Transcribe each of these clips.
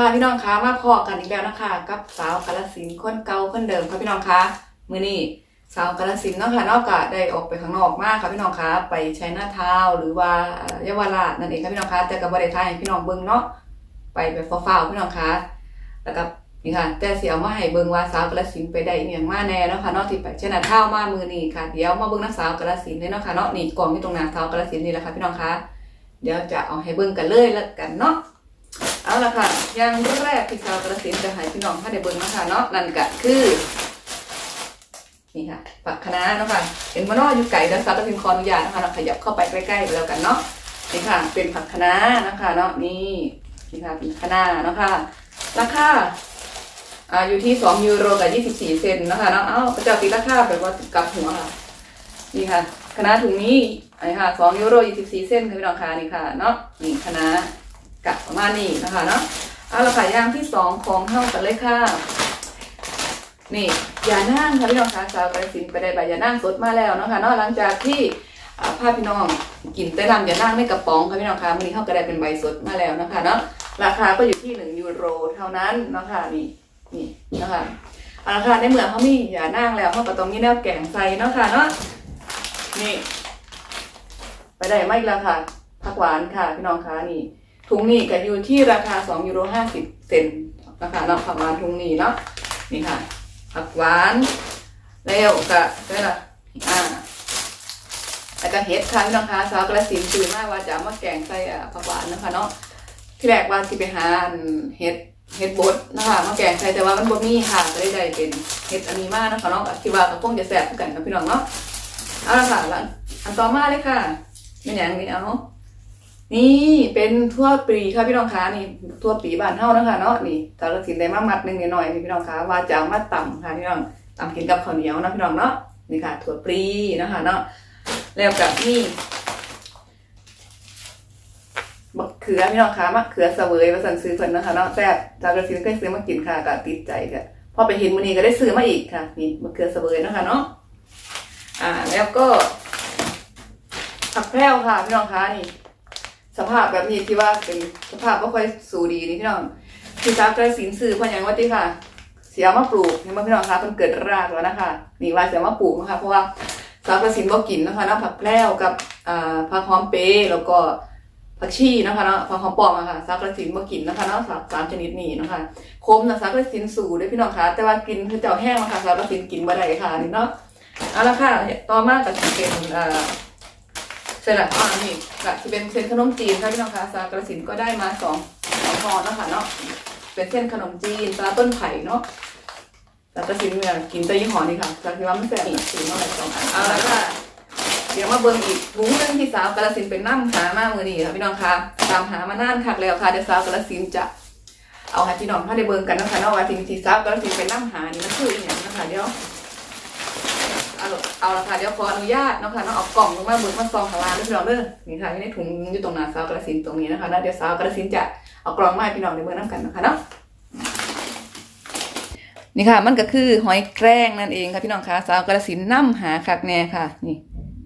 ค่ะพี่น้องคะมาพอกันอีกแล้วนะคะกับสาวกาลสินคนเก่าคนเดิมค่ะพี่น้องคะมือนี้สาวกาลสินเนาะค่ะนอกจากได้ออกไปข้างนอกมากค่ะพี่น้องคะไปใช้หน้าเท้าหรือว่าเยาวราชนั่นเองค่ะพี่น้องคะแต่ก็บ่ได้ทายพี่น้องเบิ่งเนาะไปแบบฟ้าวๆพี่น้องคะแล้วก็นี่ค่ะแต่เสิเอามาให้เบิ่งว่าสาวกาลสินไปได้อีหยังมาแน่เนาะค่ะนาะที่ไปใช้หน้าเท้ามามือนี้ค่ะเดี๋ยวมาเบิ่งนักสาวกาลสินเลยเนาะค่ะเนาะนี่กล่องที่ตรงหน้าสาวกาลสินนี่แหละค่ะพี่น้องคะเดี๋ยวจะเอาให้เบิ่งกันเลยแล้วกันเนาะเอาละค่ะ อย่างแรกที่ชาวกระสินธุ์จะให้พี่น้องให้ได้เบิ่งนาะคะเนาะนั่นก็คือนี่ค่ะผักคะน้าเนาะค่ะเห็นมานออยู่ไก่แล้วสาวกระสินขออนุญาตนะคะเราขยับเข้าไปใกล้ๆแล้วกันเนาะนี่ค่ะ เป็นผักคะน้านะคะเนาะนี่นี่ค่ะเป็นคะน้าเนาะค่ะราคาอ่าอยู่ที่2ยูโรกับ24เซนนะคะเนาะเอ้าพระเจ้าตีราคาแบบว่ากับหัวค่ะนี่ค่ะคะน้าถุงนี้ไอ้ค่ะ2ยูโร24เซนค่ะพี่น้องค่ะนี่ค่ะเนาะนี่คะน้ากับประมาณนี้นะคะเนาะ เอาละค่ะยางที่สองของเท่ากันเลยค่ะ นี่ยานั่งค่ะพี่น้องคะชาวกระสินไปได้ใบยานั่งสดมาแล้วเนาะคะเนาะหลังจากที่อ่าพพี่น้องกินแต่ลำยานั่งในกระป๋องค่ะพี่น้องคะวันนี้เขาก็ได้เป็นใบสดมาแล้วนะคะเนาะราคาก็อยู่ที่หนึ่งยูโรเท่านั้นเนาะคะนี่นี่นะคะเอาละค่ะในเมื่อเขามียานั่งแล้วเขาก็ต้องมีแนวแกงใส่เนาะค่ะเนาะนี่ ไปได้ไม่ละค่ะผักหวานค่ะพี่น้องคะนี่ ถุงนี้ก็อยู่ที่ราคา2ยูโร50 เซนนะคะเนาะผักหวานถุงนี้เนาะนี่ค่ะผักหวานแล้วก็ได้ละอ่าแล้วก็เห็ดค่ะพี่น้องคะสาวกระสินตื่นมาว่าจะมาแกงใส่อ่าผักหวานนะคะเนาะที่แรกว่าสิไปหาเห็ดเห็ดบดนะคะมาแกงใส่แต่ว่ามันบ่มีค่ะก็ได้ได้เป็นเห็ดอันนี้มากนะคะเนาะคิดว่าก็คงจะแซ่บกันกับพี่น้องเนาะเอาละค่ะแล้วอันต่อมาเลยค่ะเป็นอย่างนี้เอา นี่เป็นทั่วปีค่ะพี่น้องคะนี่ทั่วปีบ้านเฮานะคะเนาะนี่ตาลสินได้มามัดหนึงนิดหน่อยนี่พี่น้องคะว่าจะเอามาตำค่ะพี่น้องต่ำกินกับข้าวเหนียวนะพี่น้องเนาะนี่ค่ะ ถั่วปรีนะคะเนาะแล้วกับนี่มะเขือพี่น้องคะมะเขือเสวยมาสั่งซื้อเพิ่นนะคะเนาะแซ่บตาลสินเคยซื้อมากินค่ะก็ติดใจค่ะพอไปเห็นมื้อนี้ก็ได้ซื้อมาอีกค่ะ นี่มะเขือเสวยนะคะเนาะอ่าแล้วก็ผักแพรวค่ะพี่น้องคะนี่ สภาพแบบนี้ที่ว่าเป็นสภาพไม่ค่อยสูดีนี่พี่น้องพี่สาวกระสินสื่อพันยังว่าที่ค่ะ เสียมาปลูกเห็นไหมพี่น้องคะมันเกิดรากแล้วนะคะนี่ว่าเสียมาปลูกนะคะเพราะว่าสาวกระสินบ่กินนะคะน้ำผักแพรวกับอ่าผักหอมเปรย์แล้วก็ผักชีนะคะเนาะผักหอมปลอมอะค่ะสาวกระสินบ่กินนะคะเนาะสามสามชนิดนี้นะคะคมนะสาวกระสินสูด้วยพี่น้องคะแต่ว่ากินคือเจ้าแห้งนะคะสาวกระสินกินบ่ได้ค่ะนี่เนาะเอาละค่ะต่อมาก็จะเป็นอ่า เสร็จแล้วอ่านี่ก็จะเป็นเส้นขนมจีนค่ะพี่น้องคะสากระสินก็ได้มาสองสองพอนะคะเนาะเป็นเส้นขนมจีนปลาต้นไผ่เนาะสากระสินเนี่ยกินแตยี่ห้อนี่ค่ะจากที่ว่ามันแสบสีมาหลายสองอันเอาละค่ะเดี๋ยวมาเบิ่งอีกถุงหนึงที่สาวกระสินเป็นน้ำหามามือนี้ค่ะพี่น้องคะตามหามานานคักแล้วค่ะเดี๋ยวสาวกระสินจะเอาให้พี่น้องเขาได้เบิ่งกันนะคะเนาะว่าทีที่สาวกระสินเป็นน้ำหานี่มันคืออย่างนะคะเดี๋ยว เอาละเอาละค่ะเดี๋ยวขออนุญาตนะคะเนาะเอากล่องลงมาเบิกมาซองข้างล่างด้วยพี่น้องเด้อนี่ค่ะอยู่ในถุงอยู่ตรงหน้าสาวกระสินตรงนี้นะคะแล้วเดี๋ยวสาวกระสินจะเอากล่องมาให้พี่น้องได้เบิกน้ำกันนะคะเนาะนี่ค่ะมันก็คือหอยแครงนั่นเองค่ะพี่น้องคะสาวกระสินน้ำหาคักแน่ค่ะ นี่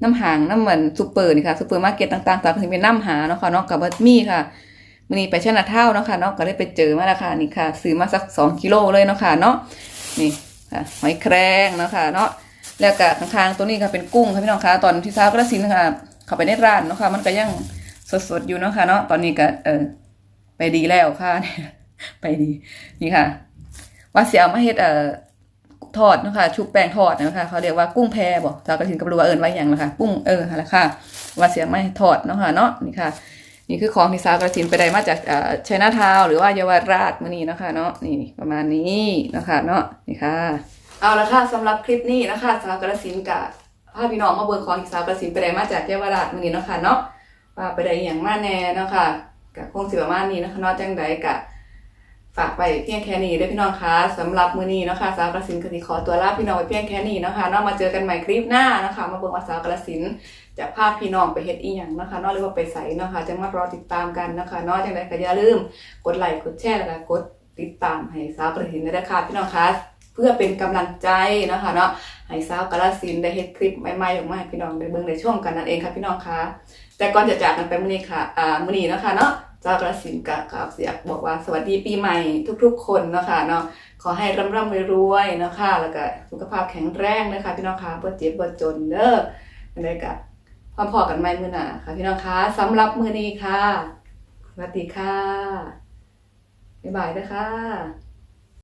น้ำหางน้ำเหมือนซูเปอร์นี่ค่ะซูเปอร์มาร์เก็ตต่างๆสาวกระสินเป็นน้ำหาเนาะค่ะเนาะกับบัตมี่ค่ะมื้อนี้ไปชนะเท่าเนาะค่ะเนาะก็ได้ไปเจอมาแล้วค่ะนี่ค่ะซื้อมาสักสองกิโลเลยเนาะค่ะเนาะนี่ค่ะหอยแครงเนาะค่ะเนาะ แล้วก็ข้างๆตัวนี้ค่ะเป็นกุ้งค่ะพี่น้องคะตอนที่เช้าก็ได้สินค่ะเข้าไปในร้านเนาะค่ะมันก็ยังสดๆอยู่เนาะค่ะเนาะตอนนี้ก็เออไปดีแล้วค่ะไปดีนี่ค่ะว่าเสียเอามาเฮ็ดเอ่อทอดนะคะชุบแป้งทอดนะคะเขาเรียกว่ากุ้งแพบอกชาวกระถินกับรู้ว่าเอิญไว้อย่างละค่ะกุ้งเออนั่นแหละค่ะว่าเสียไม่ทอดเนาะค่ะเนาะนี่ค่ะ นี่คือของที่สาวกระถินไปได้มาจากเอ่อชัยนาทาวหรือว่าเยาวราชมื้อนี้นะคะเนาะนี่ประมาณนี้นะคะเนาะนี่ค่ะ เอาละค่ะสำหรับคลิปนี้นะคะสาวกระสินกับพาพี่น้องมาเบิร์ของที่สาวกระสินไปได้มาจากเยาวราชมื้อนี้เนาะค่ะเนาะว่าไปได้อย่างมาแน่เนาะค่ะกับคงสิประมาณนี้นะคะเนาะจังใดกะฝากไปเพียงแค่นี้ด้อพี่น้องคะสำหรับมื้อนี้เนาะค่ะสาวกระสินก็สิขอตัวลาพี่น้องไปเพียงแค่นี้เนาะค่ะเนาะมาเจอกันใหม่คลิปหน้านะคะ มาเบิ่งว่าสาวกระสินจะพาพี่น้องไปเฮ็ดอีหยังเนาะค่ะเนาะหรือว่าไปใส่เนาะค่ะจังมารอติดตามกันเนาะค่ะเนาะจังใดก็อย่าลืมกดไลค์กดแชร์แล้วก็กดติดตามให้สาวกระสินด้วยนะคะพี่น้องคะ เพื่อเป็นกำลังใจนะคะเนาะให้สาวกาลสินได้เฮ็ดคลิปใหม่ๆออกมาให้พี่น้องได้เบิ่งได้ชมกันนั่นเองค่ะพี่น้องคะแต่ก่อนจะจากกันไปมื้อนี้ค่ะอ่ามื้อนี้นะคะเนาะสากระสินกับกับเสียบอกว่าสวัสดีปีใหม่ทุกๆ คนนะคะเนาะขอให้ร่ำร่ำรวยๆนะคะ แล้วก็สุขภาพแข็งแรงนะคะ พี่น้องคะบ่เจ็บบ่จนเด้ออันใดก็พอมพอกันใหม่มื้อหน้าค่ะ พี่น้องคะสำหรับมื้อนี้ค่ะสวัสดีค่ะบ๊ายบายเด้อค่ะ